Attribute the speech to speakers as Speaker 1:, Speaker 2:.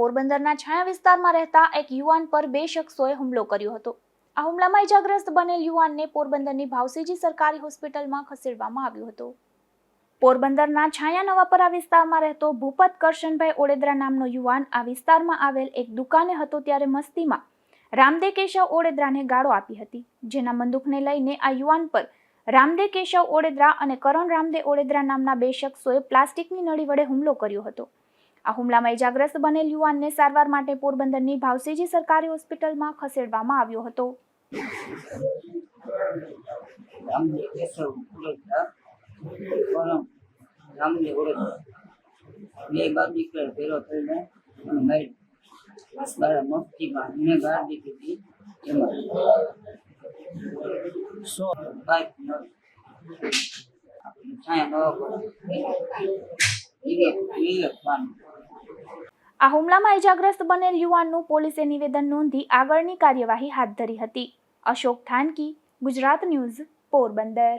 Speaker 1: પોરબંદરના છાયા વિસ્તારમાં રહેતા એક યુવાન પર બે શખ્સોએ હુમલો કર્યો હતો. આ હુમલામાં ઇજાગ્રસ્ત બનેલ યુવાનને પોરબંદરની ભાવસીજી સરકારી હોસ્પિટલમાં ખસેડવામાં આવ્યો હતો. પોરબંદરના છાયા નવાપરા વિસ્તારમાં રહેતો ભૂપત કરશનભાઈ ઓડેદરા નામનો યુવાન આ વિસ્તારમાં આવેલ એક દુકાને હતો ત્યારે મસ્તીમાં રામદે કેશવ ઓડેદરાને ગાળો આપી હતી. જેના બંદૂકને લઈને આ યુવાન પર રામદે કેશવ ઓડેદરા અને કરણ રામદે ઓડેદરા નામના બે શખ્સોએ પ્લાસ્ટિકની નળી વડે હુમલો કર્યો હતો. આ હુમલામાં ઇજાગ્રસ્ત બનેલ યુવાનને સારવાર માટે પોરબંદરની ભાવસેજી સરકારી હોસ્પિટલમાં ખસેડવામાં આવ્યો હતો.
Speaker 2: બે બાપ
Speaker 1: આ હુમલામાં ઇજાગ્રસ્ત બનેલ યુવાનનું પોલીસે નિવેદન નોંધી આગળની કાર્યવાહી હાથ ધરી હતી. અશોક થાનકી, ગુજરાત ન્યૂઝ, પોરબંદર.